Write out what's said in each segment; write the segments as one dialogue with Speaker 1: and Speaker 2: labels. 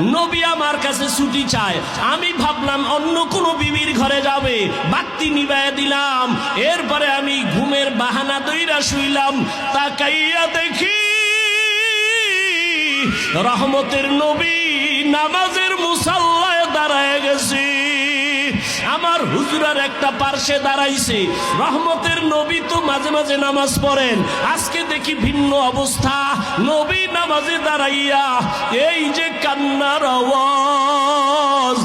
Speaker 1: নবী আমার কাছে আমি ঘরে যাবে। দিলাম। এরপরে আমি ঘুমের বাহানা দইরা শুইলাম। তাকাইয়া দেখি রহমতের নবী নামাজের মুসাল্লায় দাঁড়ায় গেছি। হুজুরার একটা পার্শ্বে দাঁড়াইছে। রহমতের নবী তো মাঝে মাঝে নামাজ পড়েন। আজকে দেখি ভিন্ন অবস্থা। নবী নামাজে দাঁড়াইয়া এই যে কান্নার আওয়াজ।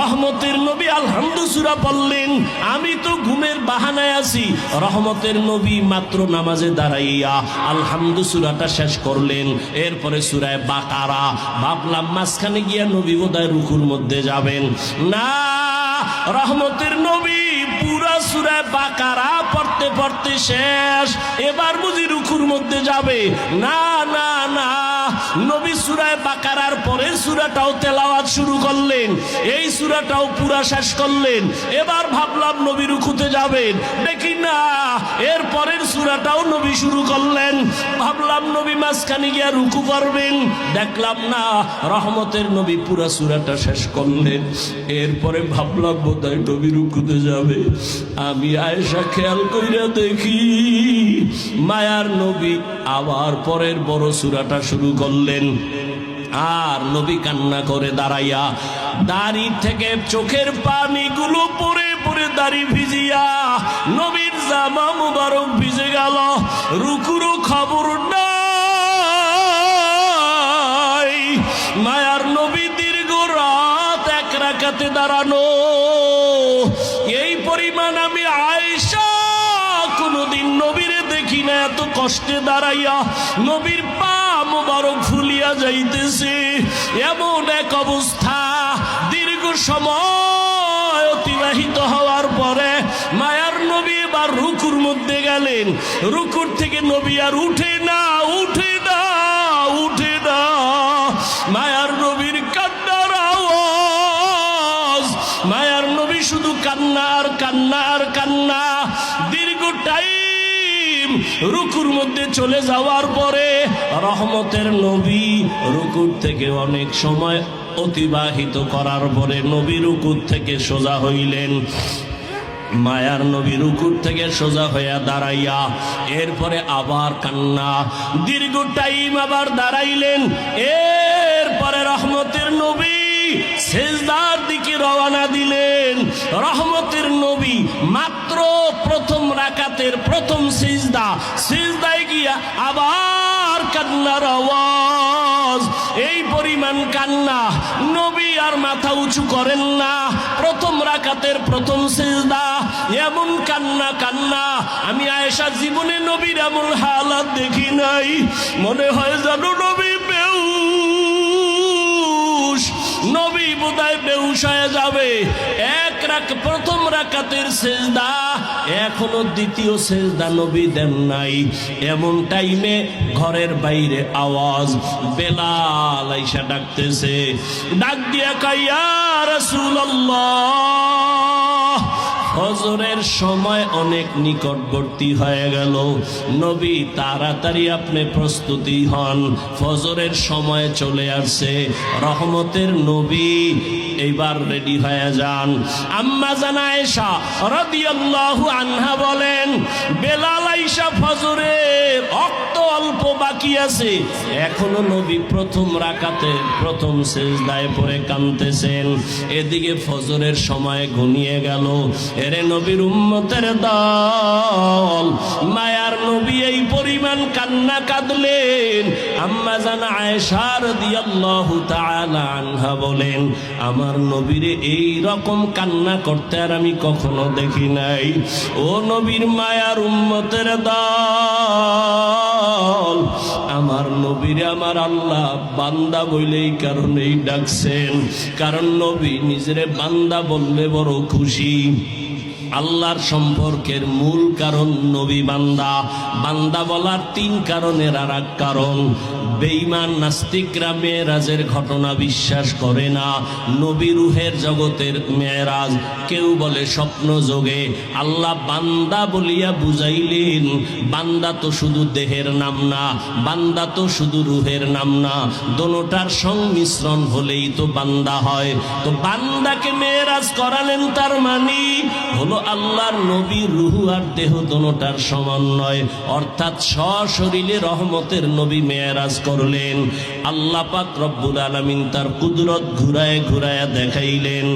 Speaker 1: রহমতের নবী আলহামদু সুরা বললেন, আমি তো ঘুমের বাহানায় আছি। রহমতের নবী মাত্র নামাজে দাঁড়াইয়া আলহামদু সুরাটা শেষ করলেন। এরপরে সুরায় বাকারা। ভাবলাম মাঝখানে গিয়া নবী বোধহয় রুকুর মধ্যে যাবেন। না রহমতের নবী পুরা সুরে বাকারা পড়তে পড়তে শেষ। এবার বুঝি রুখুর মধ্যে যাবে। না না না নবী সুরায় বাকারার পরের সুরাটাও তেলাওয়াত শুরু করলেন, এই সুরাটাও পুরা শেষ করলেন। এবার ভাবলাম নবী রুকুতে যাবেন। দেখি না, এর পরের সুরাটাও নবী শুরু করলেন। ভাবলাম নবী মাঝখানে গিয়া রুকু করবেন। দেখলাম না, রহমতের নবী পুরা সুরাটা শেষ করলেন। এরপরে ভাবলাম, বোধহয় নবী রুকুতে যাবে। আমি আয়েশা খেয়াল কইরা দেখি। মায়ার নবী আবার পরের বড় সুরাটা শুরু করলেন। আর নবী কান্না করে দাঁড়াইয়া দাড়ি থেকে চোখের পানিগুলো পরে পরে দাড়ি ভিজিয়া নবীর জামা মুবারক ভিজে গেল। রুকুরো খবর মায়ার নবী দীর্ঘ রাত এক রাখাতে দাঁড়ানো। এই পরিমাণ আমি আয়সা কোনোদিন নবীরে দেখি না এত কষ্টে দাঁড়াইয়া নবীর পা মোবারক ফুলিয়া যাইতেছে। এমন এক অবস্থা দীর্ঘ সময় অতিবাহিত হওয়ার পরে মায়ার নবী এবার রুকুর মধ্যে গেলেন। রুকুর থেকে নবী আর উঠে না উঠে না উঠে না। মায়ার নবীর কান্নার আওয়াজ, মায়ার নবী শুধু কান্না আর কান্না আর কান্না। দীর্ঘ টাইম রুকুর মধ্যে চলে যাওয়ার পরে রহমতের নবী রুকুর থেকে অনেক সময় অতিবাহিত করার পরে নবী রুকুর থেকে সোজা হইলেন। মায়ার নবী রুকুর থেকে সোজা হইয়া দাঁড়াইয়া এরপরে আবার কান্না। দীর্ঘ টাইম আবার দাঁড়াইলেন। এরপরে রহমতের নবী সেজদার দিকে রওনা দিলেন। রহমতের নবী মাত্র প্রথম রাকাতের প্রথম সিজদা। সিজদায় গিয়া আবার কান্নার আওয়াজ। এই পরিমাণ কান্না নবী আর মাথা উঁচু করেন না। প্রথম রাকাতের প্রথম সিজদা, এমন কান্না কান্না। আমি আয়েশা জীবনে নবীর এমন হালাত দেখি নাই। মনে হয় জানো নবী বোধহয় বেউস যাবে। এক রাখ প্রথম রাকাতের সেজদা, এখনও দ্বিতীয় সেজদা নবী দেন নাই। এমন টাইমে ঘরের বাইরে আওয়াজ, বেলাল আইসা ডাকতেছে। ডাক দিয়া কাইয়া রাসূলুল্লাহ। ফজরের সময় অনেক নিকটবর্তী হয়ে গেল। নবী তাড়াতাড়ি আপনি প্রস্তুতি হন। ফজরের সময় চলে আসছে। রহমতের নবী এইবার রেডি হয়ে যান। আম্মা জানায়শা রাদিয়াল্লাহু আনহা বলেন, বেলাল আইসা ফজরের অক্ত অল্প বাকি আছে। এখনও নবী প্রথম রাকাতে, প্রথম সেজদায় পড়ে কানতেছেন এদিকে ফজরের সময় ঘনিয়ে গেল। এরে নবীর উম্মতের দল, মায়ার নবী এই পরিমাণ কান্না কাঁদলেন। আম্মা জানা আয়েশার দিয়াল্লাহু তাআলা আনহা বলেন, আমার নবীরে এই রকম কান্না করতে আর আমি কখনো দেখি নাই। ও নবীর মায়ার উম্মতের দল, আমার নবীরে আমার আল্লাহ বান্দা বইলেই কারণেই ডাকছেন। কারণ নবী নিজেরে বান্দা বললে বড় খুশি। আল্লাহর সম্পর্কের মূল কারণ নবী বান্দা। বান্দা বলার তিন কারণের আর কারণ। বেঈমান নাস্তিকরা মেয়েরাজের ঘটনা বিশ্বাস করে না। নবী রুহের জগতের মেয়েরাজ কেউ বলে স্বপ্ন যোগে। আল্লাহ বান্দা বলিয়া বুঝাইলেন, বান্দা তো শুধু দেহের নাম না, বান্দা তো শুধু রুহের নাম না। দোনোটার সংমিশ্রণ হলেই তো বান্দা হয়। তো বান্দাকে মেয়েরাজ করালেন তার মানি হলো আল্লাহর নবী রুহু আর দেহ দোনোটার সমন্বয় অর্থাৎ সশরীরে রহমতের নবী মেয়েরাজ করলেন। আল্লাহ পাক রব্বুল আলমিন তার কুদরত ঘুরায় ঘুরায় দেখাইলেন।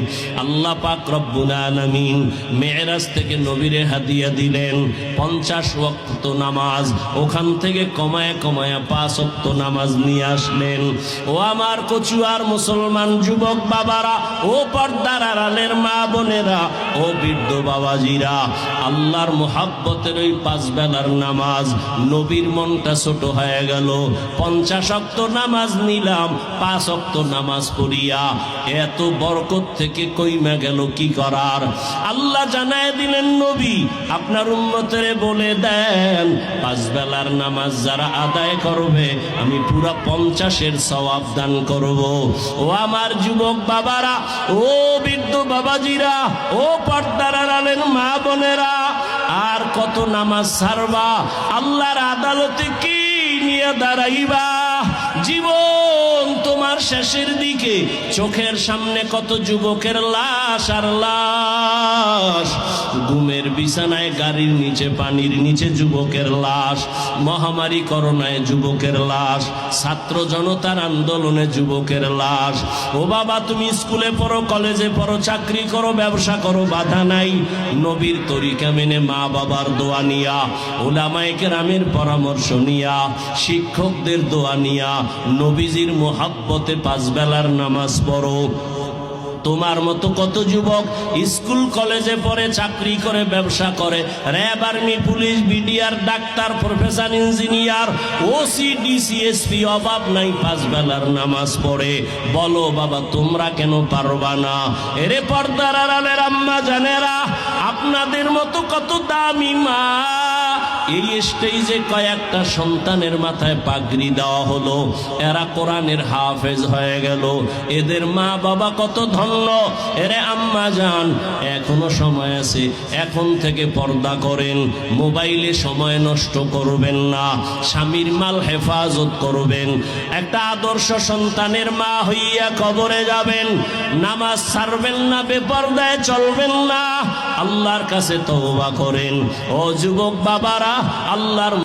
Speaker 1: আল্লাহ পাক রব্বুল আলমিন মেয়েরাজ থেকে নবীরে হাদিয়া দিলেন, পঞ্চাশ ওয়াক্ত নামাজ, ওখান থেকে কমায় কমায় পাঁচ ওয়াক্ত নামাজ নিয়ে আসলেন। ও আমার কচুয়ার মুসলমান যুবক বাবারা, ও পর্দার আড়ালের মা বোনেরা, ও বৃদ্ধ বাবাজিরা আল্লাহর মোহাব্বতের ওই পাঁচ বেলার নামাজ, নবীর মনটা ছোট হয়ে গেল। পঞ্চাশ অক্ত নামাজ নিলাম, পাঁচ অক্ত নামাজ পড়িয়া এত বরকত থেকে কইমা গেল কি করার? আল্লাহ জানায় দিলেন, নবী আপনার উন্মতের বলে দেন, পাঁচ বেলার নামাজ যারা আদায় করবে, আমি পুরা পঞ্চাশের সওয়াব দান করব। ও আমার যুবক বাবারা, ও বৃদ্ধ বাবাজিরা, ও পর্দার আড়ালের মা বোনেরা, আর কত নামাজ সারবা আল্লাহর আদালতে কি নিয়ে দাঁড়াইবা? জীবন শেষের দিকে চোখের সামনে কত যুবকের লাশ আর লাশ। ঘুমের বিছানায় গাড়ির নিচে, পানির নিচে যুবকের লাশ, মহামারী করোনায় যুবকের লাশ, ছাত্র জনতার আন্দোলনে যুবকের লাশ। ও বাবা, তুমি স্কুলে পড়ো, কলেজে পড়ো, চাকরি করো, ব্যবসা করো, বাধা নাই। নবীর তরিকা মেনে মা বাবার দোয়া নিয়া, ওলামায়ে কেরামের পরামর্শ নিয়া, শিক্ষকদের দোয়া নিয়া, নবীজির মোহাব্বতে পাঁচ বেলার নামাজ পড়ো। তোমার মতো কত যুবক স্কুল, কলেজে পড়ে, চাকরি করে, ব্যবসা করে, RAB army, police, BDR, doctor, professor, engineer, OC DC SP অভাব নাই, পাঁচ বেলার নামাজ পড়ে। বলো বাবা, তোমরা কেন পারবা না? এরে পর্দার আড়ালের আম্মা জানেরা, আপনাদের মতো কত দামি মা। এই স্টেজে কয়েকটা সন্তানের মাথায় পাগড়ি দেওয়া হলো। এরা কোরআনের হাফেজ হয়ে গেল। এদের মা বাবা কত ধন্য। এরে আম্মা যান এখনও সময় আছে। এখন থেকে পর্দা করেন। মোবাইলে সময় নষ্ট করবেন না। স্বামীর মাল হেফাজত করবেন। একটা আদর্শ সন্তানের মা হইয়া কবরে যাবেন। নামাজ ছাড়বেন না, বেপর্দায় চলবেন না। আল্লাহর কাছে তওবা করেন। ও যুবক বাবারা আল্লাহর